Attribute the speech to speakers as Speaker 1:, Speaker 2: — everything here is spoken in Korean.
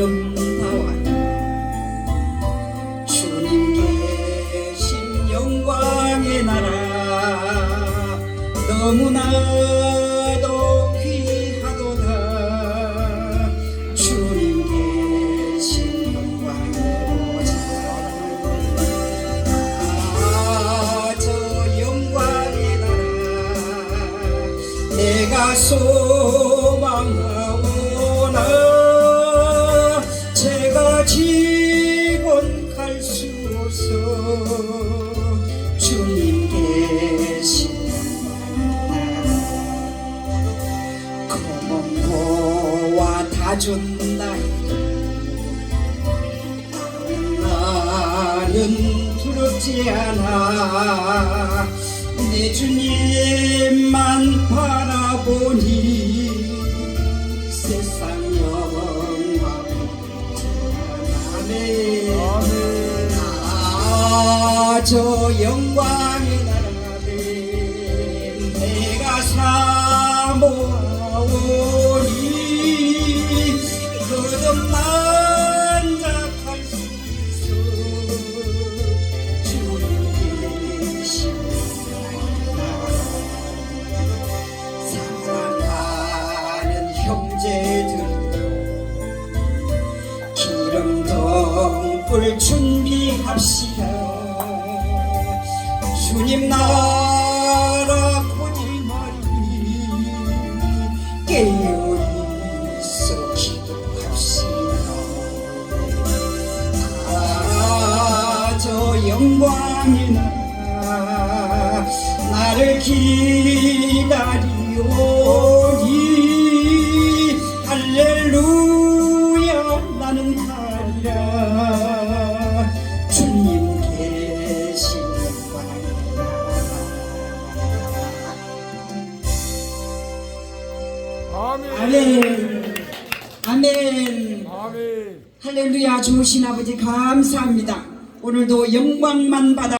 Speaker 1: 아름다워요 주님 계신 영광의 나라 너무나도 귀하도다. 주님 계신 영광의 보좌 아저 영광의 나라 내가 소망하 다준다 나는 두렵지 않아. 내 주님만 바라보니 세상 영화 는 아저 영광의 나라에 내가 사모하오니 거듭난 자할 수 있어 주님 계신 사랑하는 형제들도 기름 덩불 준비합시다 주님 나라 거짓말이 깨어 있어 기도합시다. 아저 영광이 나 나를 기 아멘. 아멘
Speaker 2: 아멘.
Speaker 1: 할렐루야 좋으신 아버지 감사합니다 오늘도 영광만 받아